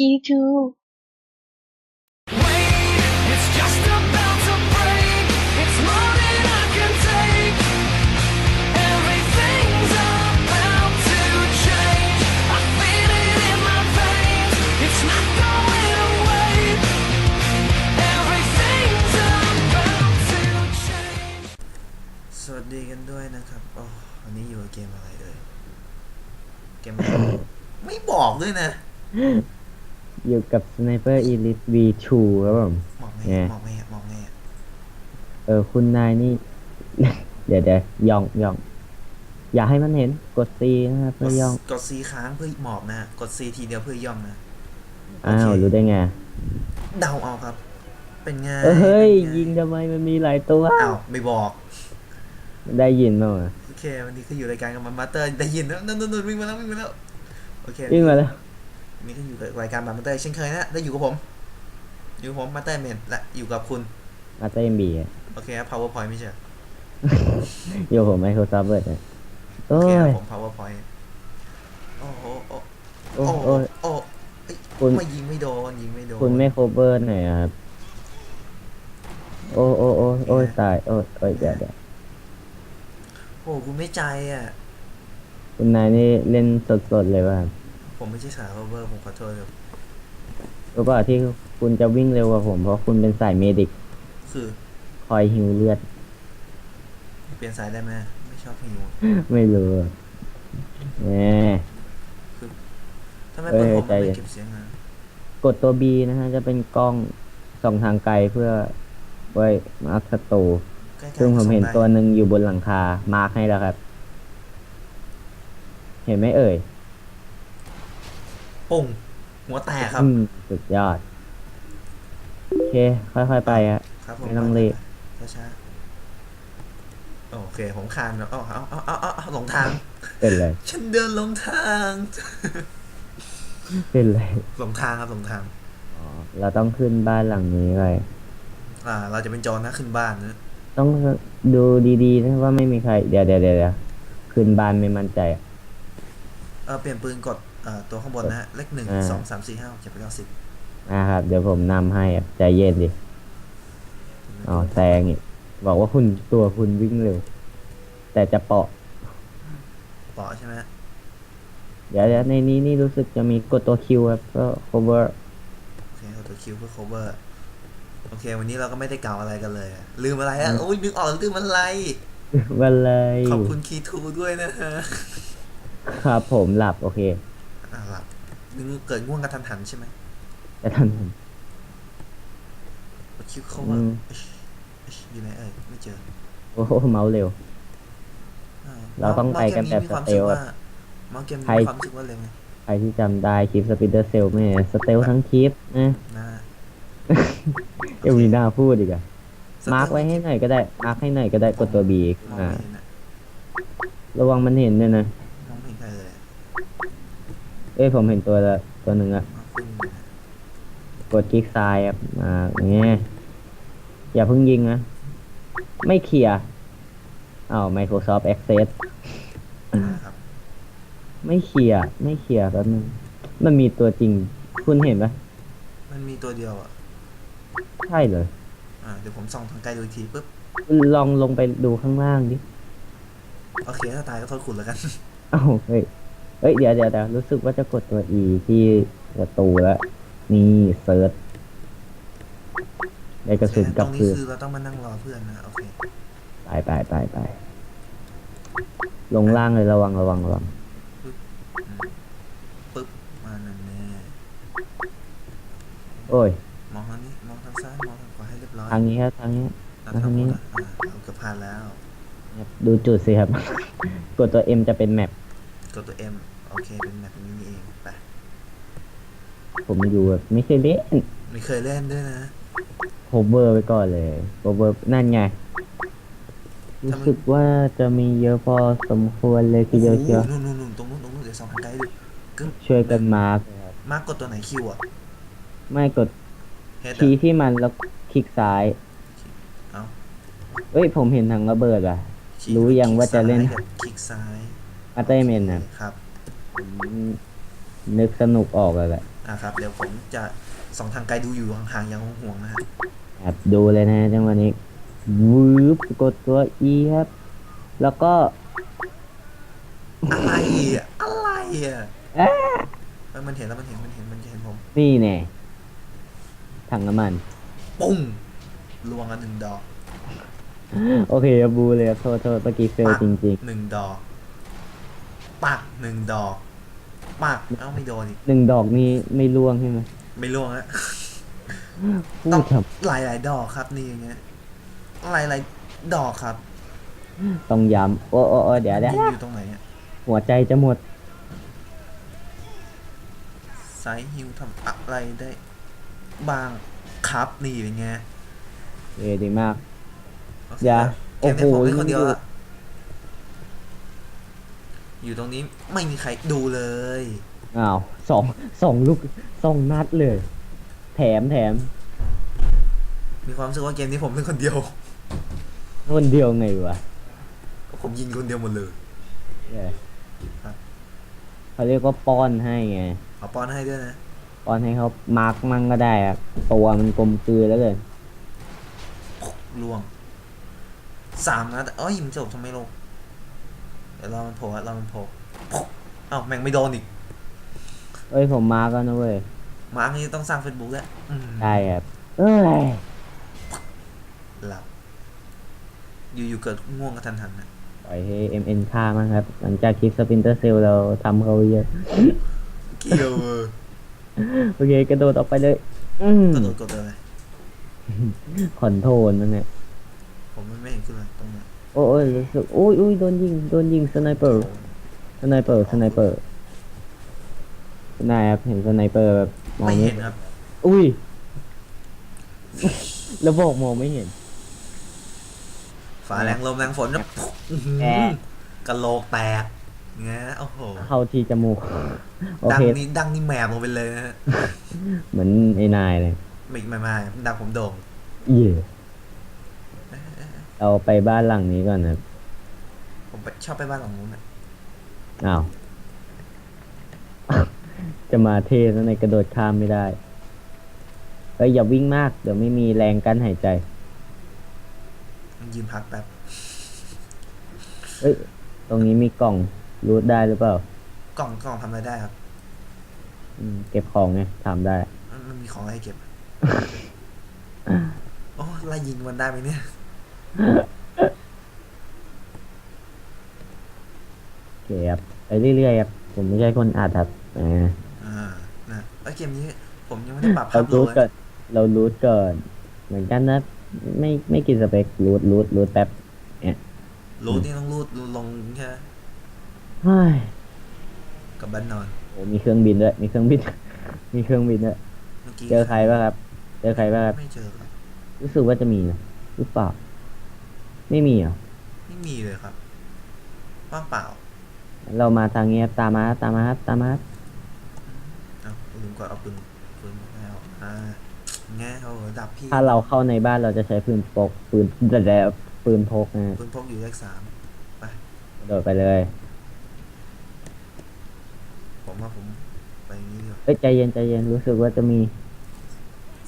key to It's just about to break. It's more than I can take. Everything's about to change. I feel it in my veins. It's not going away. Everything's about to change. สวัสดีกันด้วยนะครับอ๋อวันนี้อยู่กับเกมอะไรเอ่ยเกมอะไรไม่บอกด้วยนะ อยู่กับ Sniper Elite V2 ครับผม มองไงไงมองไงมองไงเออ คุณนายนี่ เดี๋ยวเดี๋ยวย่องย่อง อย่าให้มันเห็น กด C นะครับกเพื่ดอย่อง กดซีค้างเพื่อหมอบนะ กดซีทีเดียวเพื่อย่องนะอ้าวโอเครู้ได้ไง เดาเอาครับ เป็นไงเฮ้ยเป็นไยิงทำไมมันมีหลายตัว อ้าวไม่บอก ได้ยินมั้งวะโอเค วันนี้ก็อยู่รายการกับมันมาสเตอร์ได้ยินแล้วนั่นนั่นนั่นวิ่งมาแล้ววิ่งมาแล้ว โอเค วิ่งมาแล้ววั นนี้ก็อยู่กับรายการมันมาสเตอร์เช่นเคยนะได้อยู่กับผม อยู่กับผมมาสเตอร์เมนและอยู่กับคุณมาเต้มบีโอเคครับ powerpoint ไม่ใช่เหรออยู่ผม Microsoft Word นะโอโอ้เคครับย ผม powerpoint โอ้โหโอ้โอ้โอ้ย โอ้เอ้ยคุณ ไม่ยิงไม่โดนยิงไม่โดน คุณไม่ cover หน่อยอะครับ โอ้โอ้โอ้โอ้ยตาย โอ้ยโอ้ยเดี๋ยวเดี๋ยวโอ้คุณไม่ใจอะ คุณนายนี่เล่นสดๆเลยว่ะครับ ผมไม่ใช่สาย cover ผมขอโทษครับรู้ป่ะที่คุณจะวิ่งเร็วกว่าผม เพราะคุณเป็นสายเมดิกคือคอยฮิวเลือด เปลี่ยนสายได้ไหมไม่ชอบหิวไม่รู้อะแหมถ้าไม่เอ้เปิดยผมใจไม่เย็นเก็บเสียงนะกดตัว B นะฮะ จะเป็นกล้องส่องทางไกลเพื่อไว้มาร์คศัตรูใกล้ๆซึ่งผมเห็นส่ได้ตัวหนึ่งอยู่บนหลังคา มาร์คให้แล้วครับ เห็นไหมเอ่ย ปุ่งหัวแตกครับ อืมสุดยอด โอเค ค่อยๆไปอะครับผมไม่ต้องรีบ ช้าช้าๆโอเคผมคานแล้วเอาเอาเอาเอาเอาเอาหลงทาง เป็นเลย ฉันเดินหลงทาง เป็นเลยหลงทางครับหลงทาง อ๋อเราต้องขึ้นบ้านหลังนี้ไปอ่า เราจะเป็นโจรนะขึ้นบ้านนะต้องดูดีๆนะว่าไม่มีใคร เดี๋ยวเดี๋ยวเดี๋ยวเดี๋ยวขึ้นบ้านไม่มั่นใจอะเออเปลี่ยนปืนกดเอ่อ ตัวข้างบนนะฮะ เลขหนึ่งอ่าสองสามสี่ห้าหกเจ็ดแปดเก้าสิบนะครับ เดี๋ยวผมนำให้อะใจเย็นดิอ๋อแซงอีกบอกว่าคุณตัวคุณวิ่งเร็ว แต่จะเปาะเปาะใช่ไหมเดี๋ยวเดี๋ยวในนี้นี่รู้สึกจะมีกดตัวคิวครับก็ cover โอเคเอาตัวคิวเพื่อ cover โอเค วันนี้เราก็ไม่ได้กล่าวอะไรกันเลยอะลืมอะไรอะโอ้ยนึกออกลืมอะไรวันเลยขอบคุณคีทูด้วยนะฮะ ครับผมหลับ โอเค อ่าหลับนึกเกิดง่วงกระทันหันใช่ไหมแต่ท่านกดคิว cover อืมเอ้ยเอ้ยอยู่ไหนเอ่ยไม่เจอ โอ้โหเมาส์เร็วอ่าเราต้องไปกันแบบเมาส์สเตลเกมนี้มีความรู้สึกอะว่าเมาส์เกมนี้ใครมีความรู้สึกว่าเร็วไงใครที่จำได้คลิปสปิเดอร์เซลไหมสเตลทั้งคลิปนะนะเอลวีนาพูดอีกอะสเตลมาร์กไว้ให้หน่อยก็ได้ มาร์กให้หน่อยก็ได้กดตัวบีมองอ่าไม่เห็นอะระวังมันเห็นด้วยนะ มองไม่เห็นใครเลยอะ เอ้ยผมเห็นตัวละตัวหนึ่งอะเอาขึ้นมากดคลิกซ้ายครับมาอย่างเงี้ยอย่าเพิ่งยิงนะ ไม่เคลียร์อ้าว Microsoft Access นะครับไม่เคลียร์ไม่เคลียร์แป๊บนึงมันมีตัวจริง คุณเห็นปะมันมีตัวเดียวอะใช่เลยอ่าเดี๋ยวผมส่องทางไกลดูอีกทีปุ๊บคุณลองลงไปดูข้างล่างดิ โอเคถ้าตายก็โทษคุณแล้วกัน เอ้าเฮ้ย เฮ้ยเดี๋ยวเดี๋ยวเดี๋ยวรู้สึกว่าจะกดตัว E ที่ประตูแล้วนี่เซิร์ชได้กระสุนตกับรงนี้เพื่อนคือเราต้องมานั่งรอเพื่อนนะโอเคไปไปไปไปลงล่างเลยระวังระวังระวังปุ๊บมานั่นแน่โอ้ยมองทางนี้มองทางซ้ายมองทางขวาให้เรียบร้อยทางนี้ครับทางนี้แล้วทางนี้หมดอะอ่าเราเกือบผ่านแล้วครับดูจุดสิครับ กดตัว M จะเป็นแมป กดตัว M โอเค เป็นแบบนี้นี่เองไปผมอยู่แบบไม่เคยเล่นไม่เคยเล่นด้วยนะโฮเวอร์ไว้ก่อนเลยโฮเวอร์นั่นไง รู้สึกว่าจะมีเยอะพอสมควรเลยทีเดียวเชียวโอ้โหนู่นนู่นนู่นตรงนู้นตรงนู้นเดี๋ยวส่องทางไกลดูกึ๊บช่วยกันมาร์กมาร์กกดตัวไหนคิวอะ ไม่กดเฮดชี้ที่มันแล้วคลิกซ้ายเอ้าเอ้ยผมเห็นทางระเบิดอะชี้รู้ยังว่าจะเล่นคลิกซ้าย อัตเตอร์เมนนะครับอืมนึกสนุกออกเลยแหละอะครับ เดี๋ยวผมจะส่องทางไกลดูอยู่ห่างๆอย่างห่วงๆนะฮะแอบดูเลยนะจังหวะนี้วืบกดตัว E ครับ แล้วก็อะไรอะอะไรอะเอ๊ะเอ้ยมันเห็นแล้วมันเห็นมันเห็นมันเห็นผม นี่แน่ถังน้ำมัน ปุ้งลวงอันหนึ่งดอก โอเคครับบูเลยครับโทษโทษเมื่อกี้เฟลจริงหนึ่งดอก ปักหนึ่งดอก ปักเอ้าไม่โดนอีกๆหนึ่งดอกนี้ไม่ล่วงใช่ไหมไม่ล่วงฮะพูต้อดงครับหลายหลายๆดอกครับนี่อย่างเงี้ยหลายหลายๆดอกครับต้องย้ำโอ้โอ้โอ้เดี๋ยวเดี๋ยวยิงอยู่ตรงไหนอะหัวใจจะหมดไซส์ฮิวทำอะไรได้ บางครับนี่เป็นไงเออดีมากโอเคอย่าเกมนี้ผมโอ้โหเล่นคนเดียวยิงอยู่อะ อยู่ตรงนี้ไม่มีใครดูเลย อ้าวสองสองลูกสองนัดเลย แถมแถมมีความรู้สึกว่าเกมนี้ผมเล่นคนเดียว คนเดียวไงวะผมยิงคนเดียวหมดเลย เออครับ เขาเรียกว่าป้อนให้ไง เอาป้อนให้ด้วยนะป้อนให้เขามาร์กมั่งก็ได้อะตัวมันกลมกลืนแล้วเลยลวงสามนัดเอ้ยมันจบทำไมลงเดี๋ยวรอมันโผล่อะรอมันโผล่เอ้าแม่งไม่โดนอีก เอ้ยผมมาร์กแล้วนะเว้ยมาร์กนี่ต้องสร้างเฟซบุ๊กแล้วอืมได้ครับเอ้ยหลับ อยู่ๆเกิดง่วงกระทันหันนะปล่อยให้ MN ฆ่ามั้งครับ หลังจากคลิปสปินเตอร์เซลเราทำเขาเยอะ เกี่ยวเออโอเค กระโดดออกไปเลย อืมกระโดดกดเลย คอนโทรลนั่นแหละผมมันไม่เห็นขึ้นเลยตรงเนี้ย โอ้ยรู้สึกโอ้ยอุ้ยโดนยิง โดนยิงสไนเปอร์ สไนเปอร์ สไนเปอร์นายครับ เห็นสไนเปอร์แบบมองไม่ไม่เห็นครับ อุ้ย แล้วบอกมองไม่เห็นฝาแรงลมแรงฝนนะอื้อหือแอะ กะโหลกแตกเงี้ยโอ้โห เข้าที่จมูก โอดังเค นี่ดังนี่แมบลงไปเลยนะฮะเหมือนไอ้นายเลย ไม่ไม่ไม่ดังผมโด่ง เย่ เราไปบ้านหลังนี้ก่อนนะครับผมไปชอบไปบ้านหลังนู้นอะอ้าว จะมาเทซะในกระโดดข้ามไม่ได้เอ้ยอย่าวิ่งมาก เดี๋ยวไม่มีแรงกั้นหายใจ ยืนพักแป๊บเอ้ย ตรงนี้มีกล่องรูดได้หรือเปล่า กล่องกล่องทำอะไรได้ครับ อืมเก็บของไงทำได้ มันมันมีของอะไรให้เก็บ โอ้ไล่ยิงมันได้ไหมเนี่ย โอเคครับไปเรื่อยๆครับผมไม่ใช่คนอัดครับอ่าอ่านะไอยเกมนี้ผมยังไม่ได้ปรับเราภาพโลรูดเลยเกิดเรารูดเกิน เหมือนกันนะ ไม่ไม่กินสเปครูดรูดรูดแป๊บรูดนี่ต้องรูดรูดลงใช่ไหมเฮ้ยกับบ้านนอน โอ้มีเครื่องบินด้วยมีเครื่องบิน มีเครื่องบินด้วยเมื่อกี้เจอใครป่ะครับ เจอใครป่ะครับไม่เจอครับรู้สึกว่าจะมีนะหรือเปล่า ไม่มีเหรอไม่มีเลยครับว่างเปล่า เรามาทางนี้ครับตามมาครับตามมาครับตามมาครับเอ้าลืมกดเอาปืนปืนไม่เอาอ่าแง่เขาดับพี่ถ้าเราเข้าในบ้านเราจะใช้ปืนปกปืนแต่แต่ปืนพกนะปืนพกอยู่เลขสามโดดไปเลย ผมว่าผมไปอย่างนี้ดีกว่าเอ้ยใจเย็นใจเย็นรู้สึกว่าจะมี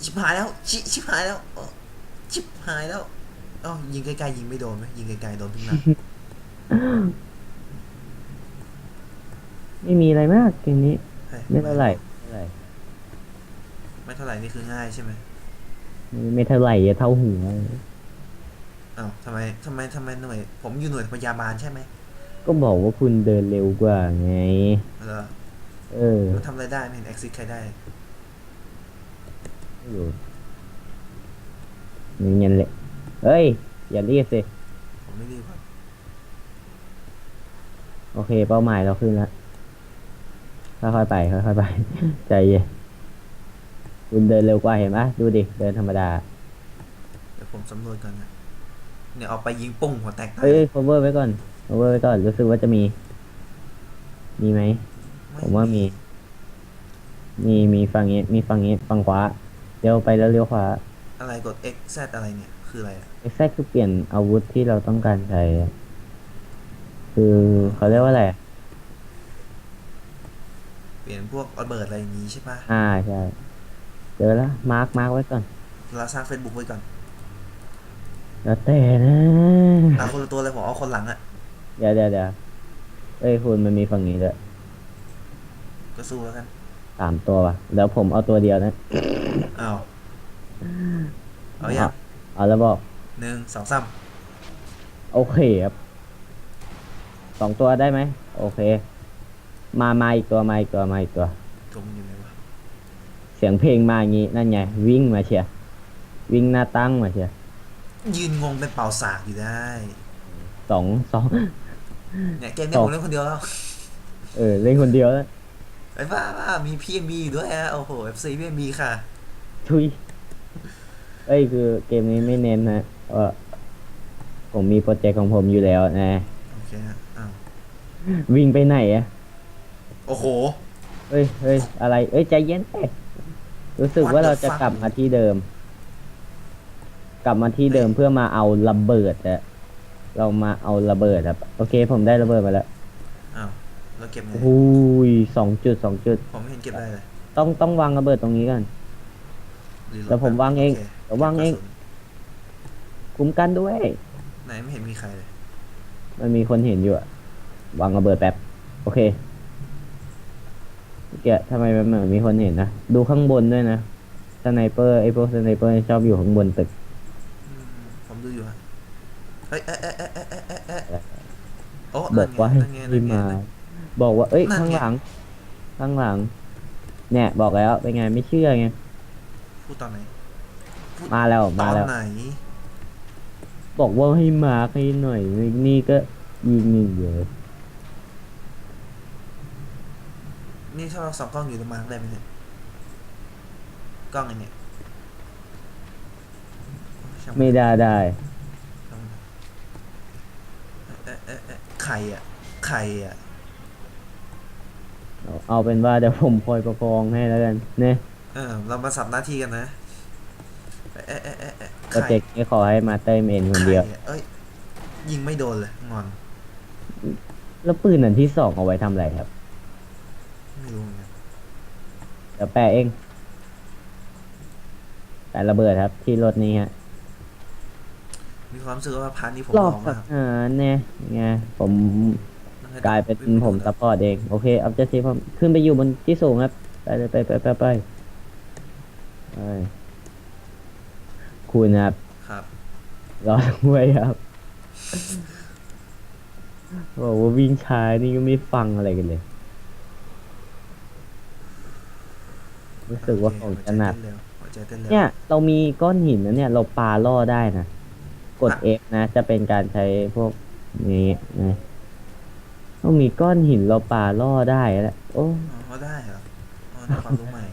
ชิบหายแล้ว ชิชิบหายแล้วเอ้าชิบหายแล้ว เอ้ายิงไกลๆยิงไม่โดนไหมยิงไกลๆโดนทุกนัดไม่มีอะไรมากเกมนี้ ฮ้ยไม่เท่าไหร่ไม่เท่าไหร่ไม่เท่าไหร่นี่คือง่ายใช่ไหมไม่ไม่เท่าไหร่อะเท่าหัวอ้าวทำไมทำไมทำไมหน่วย ผมอยู่หน่วยพยาบาลใช่ไหมก็บอกว่าคุณเดินเร็วกว่าไง เหรอเออมันทำอะไรได้ไม่เห็น exit ใครได้ไม่รู้นี่เงี้ยแหละ เฮ้ย อย่ารีบสิ ผมไม่รีบครับโอเค เป้าหมายเราขึ้นแล้ว ค่อยๆไป ค่อยๆไป ใจเย็นคุณเดินเร็วกว่าเห็นปะดูดิ เดินธรรมดา เดี๋ยวผมสำรวจก่อนนะเนี่ยเอาไปยิงปุ้งหัวแตกตายเฮ้ย cover ไว้ก่อน cover ไว้ก่อน รู้สึกว่าจะมี มีไหม ผมว่ามี มีมีฝั่งนี้ มีฝั่งนี้ ฝั่งขวาเลี้ยวไปแล้วเลี้ยวขวา อะไรกด x z อะไรเนี่ย คืออะไรอะเอ็กซ์คือเปลี่ยนอาวุธที่เราต้องการใช้อะคือเขาเรียกว่าอะไรอะเปลี่ยนพวกระเบิดอะไรอย่างงี้ใช่ปะอ่าใช่เจอแล้วมาร์กมาร์กไว้ก่อน เราสร้างเฟซบุ๊กไว้ก่อนแล้วแต่นะอะคนละตัวเลยผมเอาคนหลังอะเดี๋ยวเดี๋ยวเดี๋ยวเอ้ยคุณมันมีฝั่งนี้ด้วยก็สู้แล้วกันสามตัวว่ะเดี๋ยวผมเอาตัวเดียวนะอ้าวเอาอย่าง เอาแล้วบอกหนึ่งสองสามโอเคครับสองตัวได้ไหมโอเค มามาอีกตัวมาอีกตัวมาอีกตัวตัวมันอยู่ไหนวะเสียงเพลงมาอย่างงี้นั่นไง วิ่งมาเชียร์วิ่งหน้าตั้งมาเชียร์ยืนงงเป็นเป่าสากอยู่ได้สองสองเนี่ยเกมนี้ตผกมเล่นคนเดียวแล้วเออเล่นคนเดียวแล้วไอ้บ้าบ้ามีพีเอ็มบีด้วยอะโอ้โหเอฟซีพีเอ็มบีค่ะ ทุย เอ้ยคือเกมนี้ไม่เน้นนะว่าผมมีโปรเจกต์ของผมอยู่แล้วนะ โอเคฮะอ้าววิ่งไปไหนอะโอ้โหเฮ้ยเฮ้ยอะไร เอ้ยใจเย็นเอ้ยรู้สึก What ว่า the เราจะ fuck? กลับมาที่เดิม กลับมาที่เดิมเพื่อมาเอาระเบิดอะเรามาเอาระเบิดครับ โอเค ผมได้ระเบิดมาแล้วอ้าวแล้วเก็บไงหูยสองจุดสองจุด ผมไม่เห็นเก็บได้เลยต้องต้องวางระเบิดตรงนี้ก่อนรีโหลเดี๋ยวผมวางเอง โค เดี๋ยววางเองกระสุนคุ้มกันด้วย ไหนไม่เห็นมีใครเลย มันมีคนเห็นอยู่อะวางระเบิดแป๊บ โอเคเกียทำไมมันเหมือนมีคนเห็นนะ ดูข้างบนด้วยนะ สไนเปอร์ไอพวกสไนเปอร์ชอบอยู่ข้างบนตึกอืมผมดูอยู่ฮะเฮ้ยเอ๊ะเอ๊ะเอ๊ะเอ๊ะเอ๊ะเอ๊ะเอ๊ะโอ้บนั่อนกไงว่าให้นั่นไงรีนั่นไงบมานั่นไงบอกว่า เอ้ยนั่นข้างไงหลัง ข้างหลัง เนี่ย บอกแล้ว เป็นไง ไม่เชื่อไง พูดตอนไหน มาแล้วตมาอนแล้ว ไหน บอกว่าให้มาร์คให้หน่อยนี่ก็ยิงยิงเยอะนี่ถ้าเราสองกล้องอยู่จะมาร์กได้ไหมเนี่ยกล้องไอ้เนี่ยช่างนไม่ได้ได้ ช่างมันเอ๊ะเอ๊ะเอ๊ะใครอะใครอะเอาเอาเป็นว่าเดี๋ยวผมคอยประคองให้แล้วกันเนี่ยเออเรามาสับหน้าที่กันนะ เอ๊ะเอ๊ะเอ๊ะเอ๊ะเอ๊ะโปรเจกต์นี้ขอให้มาเต้ยเมนคนเดียวใรอะเอ้ยยิงไม่โดนเลยงอนแล้วปืนอันที่สองเอาไว้ทำอะไรครับ ไม่รู้เหมือนกันเดี๋ยวแปะเองแปะระเบิดครับ ที่รถนี้ฮะมีความรู้สึกว่าพาร์ทนี้ผมรลออบงสัมากกหารเนี่ยไงผมกลายเป็นผมซัพพอร์ตเอง โอเคเอาจะซีผมขึ้นไปอยู่บนที่สูงครับ ไปเลยไปไปไปไปไป คุณครับครับ รอด้วยครับบอกว่าวิ่งช้านี่ก็ไม่ฟังอะไรกันเลย รู้สึกว่าของจะหนักหัวใจเต้นเร็วหัวใจเต้นเร็วเนี่ย เรามีก้อนหินนะเนี่ย เราปาล่อได้นะ กดอะ F นะ จะเป็นการใช้พวกนี้นะต้องมีก้อนหินเราปาล่อได้แล้วโอ้อ๋อเขาได้เหรออ๋อนี่ความรู้ใหม่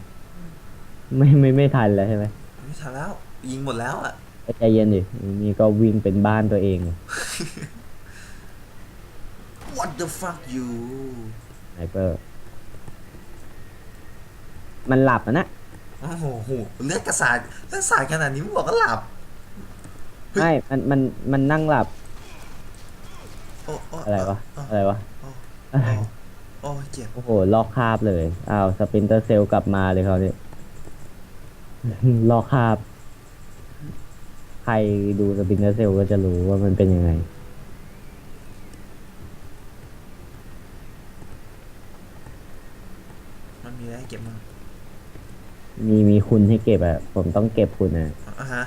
ไม่ไม่ไม่ทันแล้วใช่ไหมไม่ทันแล้ว ยิงหมดแล้วอะใจเย็นดินี่ก็วิ่งเป็นบ้านตัวเอง What the fuck you ไนเปอร์มันหลับอะนะโอ้โหโหเลือดกระสาดเลือดสาดขนาดนี้มึงบอกก็หลับ เฮ้ย ไม่ มัน มัน มันนั่งหลับ โอ้โอะไรวะโอ้อะไรวะ โอ้อะไรโอ้เจ็บ โอ้โห ลอกคาบเลย อ้าว สปรินเตอร์เซลกลับมาเลยเขาเนี่ยลอกคาบ ใครดูสปรินเตอร์เซลก็จะรู้ว่ามันเป็นยังไง มันมีอะไรให้เก็บมั้งมีมีคุณให้เก็บอะผมต้องเก็บคุณอะอะฮะ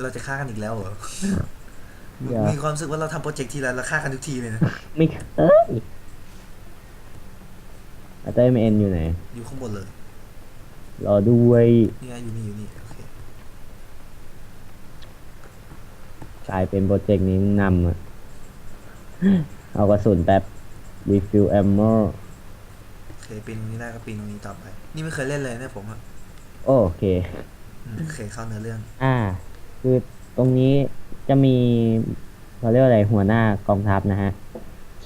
เราจะฆ่ากันอีกแล้วเหรอ เดี๋ยวมีความรู้สึกว่าเราทำโปรเจกต์ทีไรเราฆ่ากันทุกทีเลยนะ ไม่เอ้ยอาเต้ยเอ็นอยู่ไหน อยู่ข้างบนเลย รอด้วยนี่ไงอยู่นี่อยู่นี่ โอเค กลายเป็นโปรเจกต์นี้นำอะเอากระสุนแป๊บ refill ammo โอเคปีนตรงนี้ได้ก็ปีนตรงนี้ต่อไป นี่ไม่เคยเล่นเลยเนี่ยผมอะโอเค อืมโอเคเข้าเนื้อเรื่อง อ่า คือตรงนี้จะมีเขาเรียกว่าอะไรหัวหน้ากองทัพนะฮะ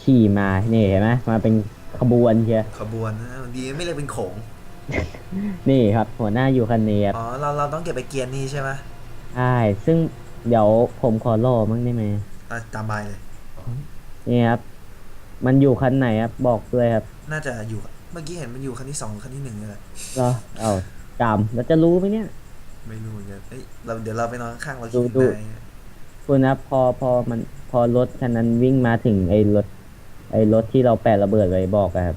ขี่มานี่เห็นไหมมาเป็นขบวนเชียขบวนนะดีไม่เรียกเป็นโขง นี่ครับ หัวหน้าอยู่คันนี้ครับ อ๋อ เราเราต้องเก็บไปเกียร์นี่ใช่ไหมใช่ ซึ่ง เดี๋ยวผมขอรอมั้งได้ไหมอะตามใบายเลย นี่ครับ มันอยู่คันไหนครับ บอกด้วยครับน่าจะอยู่เมื่อกี้เห็นมันอยู่คันที่สองคันที่หนึ่งเลยแหละเหรอเอาจำแล้วจะรู้ไหมเนี่ย ไม่รู้เหมือนกันเอ้ยเราเดี๋ยวเราไปนอนข้างๆเราดูคิดดูถึงนายคุณนะพอพอมันพอรถคันนั้นวิ่งมาถึงไอ้รถ ไอ้รถที่เราแปะระเบิดไว้บอกอะครับ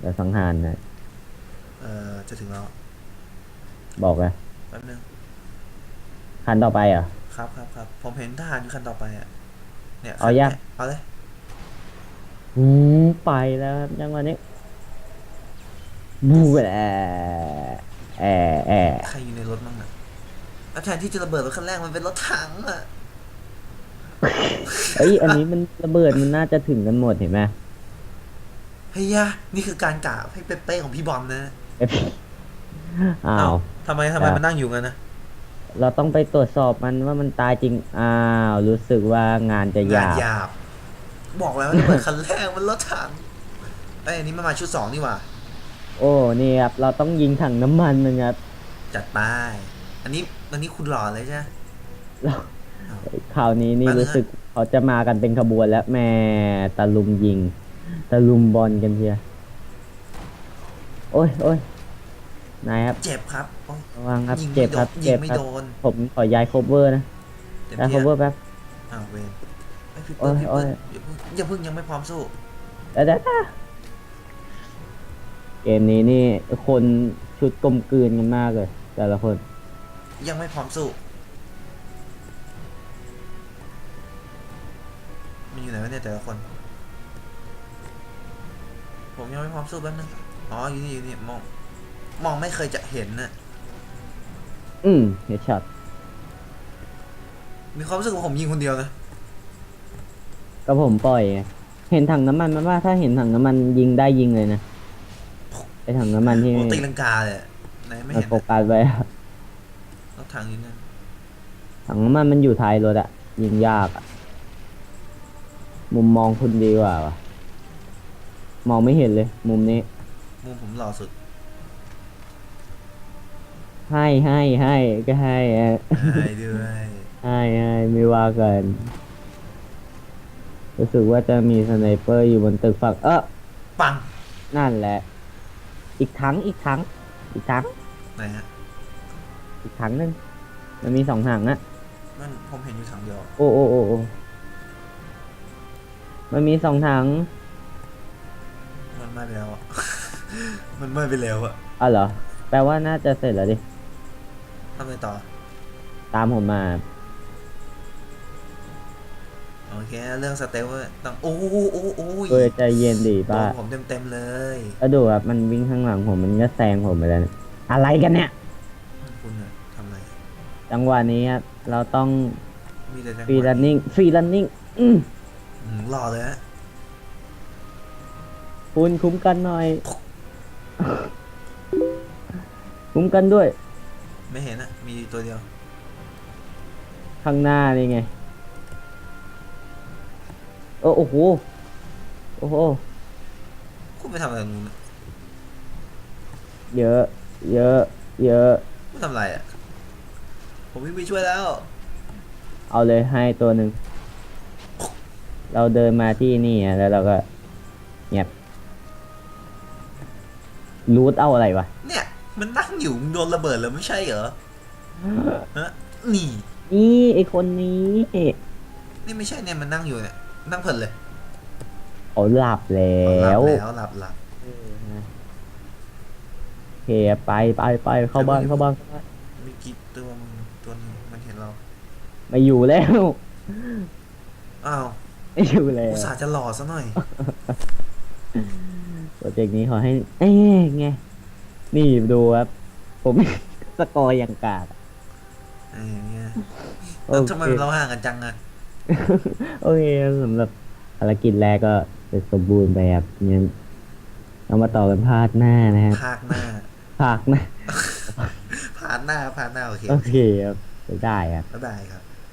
แล้วสังหารนะเออจะถึงแล้วบอกอะแป๊บนึง คันต่อไปเหรอะครับครับครับผมเห็นทหารอยู่คันต่อไปอะเนี่ยเอายังคันนี่เอาเลยอืมไปแล้วครับจังหวะนี้บูแอแอแอใครอยู่ในรถบ้างอะแล้วแทนที่จะระเบิดรถคันแรกมันเป็นรถถังอะเอ้ยอันนี้มันระเบิดมันน่าจะถึงกันหมดเห็นไหมเฮียนี่คือการกะให้เป๊ะๆของพี่บอมนะเอ้ยอ้าวทำไมทำไมครับมันนั่งอยู่กันนะ เราต้องไปตรวจสอบมันว่ามันตายจริง อ้าว รู้สึกว่างานจะงายหานบหยาบ บอกแล้วว่าระเบิดคันแรกมันรถถังไอ้ยอันนี้มันมาชุดสองนี่หว่าโอ้ นี่ครับ เราต้องยิงถังน้ำมันมันครับจัดไปอันนี้อันนี้คุณหล่อเลยใช่ไหมเราคราวนี้นี่มาเลย รู้สึกเขาจะมากันเป็นขบวนแล้วแม่ตะลุมยิง ตะลุมบอลกันเชียโอ้ยโอ้ยนายครับ เจ็บครับโอ้ย ระวังครับยิงเจ็ไม่บโดครับนยิเจ็งบไม่ครับโดนผมขอย้ายโคเวอร์นะเต็มย้ายโคที่เวอร์แป๊บ อ้าวเวนไอยพี่โอ้เปิ้ลยพี่โอ้เปิ้ลยอย่าเพิ่งอย่าเพิ่งยังไม่พร้อมสู้เดี๋ยวเดี๋ยวเกมนี้นี่คนชุดกลมกลืนกันมากเลย แต่ละคน ยังไม่พร้อมสู้มันอยู่ไหนวะเนี่ยแต่ละคน ผมยังไม่พร้อมสู้แป๊บนึงอ๋ออยู่นี่อยู่นี่มอง มองไม่เคยจะเห็นน่ะ อืมเฮดช็อตมีความรู้สึกว่าผมยิงคนเดียวนะก็ผมปล่อยไงเห็นถังน้ำมันมันว่าถ้าเห็นถังน้ำมันยิงได้ยิงเลยนะไอถังน้ำมันที่โอ้ตีลังกาเลยอะไหนไม่มันเห็นโฟกัสไว้อะรถถังอยู่นั่นถังน้ำมันมันอยู่ท้ายรถอะยิงยากอะมุมมองคุณดีกว่าวะมองไม่เห็นเลย มุมนี้ มุมผมหล่อสุด ให้ให้ให้ก็ให้อะให้ด้วยให้ให้ไม่ว่ากันรู้สึกว่าจะมีสไนเปอร์อยู่บนตึกฝั่งเออปังนั่นแหละ อีกถังอีกถังอีกถังไหนฮะอีกถังหนึงมันมีสองถังอะมันผมเห็นอยู่ถังเดียวโอ้โอ้โอ้โอ้มันมีสองถังมันไหม้ไปแล้วอะมันไหม้ไปแล้วอะอ๋อเหรอ แปลว่าน่าจะเสร็จแล้วดิ ทำไงต่อ ตามผมมา โอเค เรื่องสเตลอะต้อง โอ้โหโอ้โหโอ้โหเออใจเย็นดิโดป้านผมเต็มเต็มๆเลย แล้วดูครับมันวิ่งข้างหลังผมมันก็แซงผมไปแล้วเนี่ยอะไรกันเนี่ย คุณอะทำอะไร จังหวะนี้ครับเราต้องมีแต่จังหฟรีวะรันนิ่งฟรีรันนิ่งอืมอืมหล่อเลยฮะ คุณคุ้มกันหน่อย คุ้มกันด้วย ไม่เห็นอะมีตัวเดียว ข้างหน้านี่ไงเออโอ้โห โอ้โห คุณไปทำอะไรตรงนู้นอะเยอะ เยอะ เยอะ คุณทำอะไรอะผมวิ่งไปช่วยแล้ว เอาเลยให้ตัวหนึ่ง เราเดินมาที่นี่อะแล้วเราก็เงียบรูทเอาอะไรวะ เนี่ย มันนั่งอยู่มึงโดนระเบิดแล้วไม่ใช่เหรอฮะนี่ นี่ไอคนนี้นี่ไม่ใช่เนี่ยมันนั่งอยู่เนี่ยนั่งเพลินเลยเขาหลับแล้หลับวแล้วหลับหลับ โอเคไปไปไปเข้าบ้านเข้าบ้านเข้าบ้านมีกี่ตัวมึงตัวหนึงมันเห็นเรา ไม่อยู่แล้วอ้าวไม่อยู่แล้วอุตส่าห์จะหล่อซะหน่อย โปรเจกต์นี้ขอให้เอ้ยไง นี่ดูครับ ผม สกอร์อย่างกาดอะไอ้อย่างเงี้ยโอแล้วเคทำไมเราห่างกันจังอะโอเคสำหรับภารกิจแรกก็เสร็จสมบูรณ์ไปครับงั้นเรามาต่อกันพาร์ทหน้านะครับภาคหน้าภาคหน้าพาร์ทหน้าพาร์ทหน้าโอเคโอเคครับได้ครับ บ๊ายบายครับ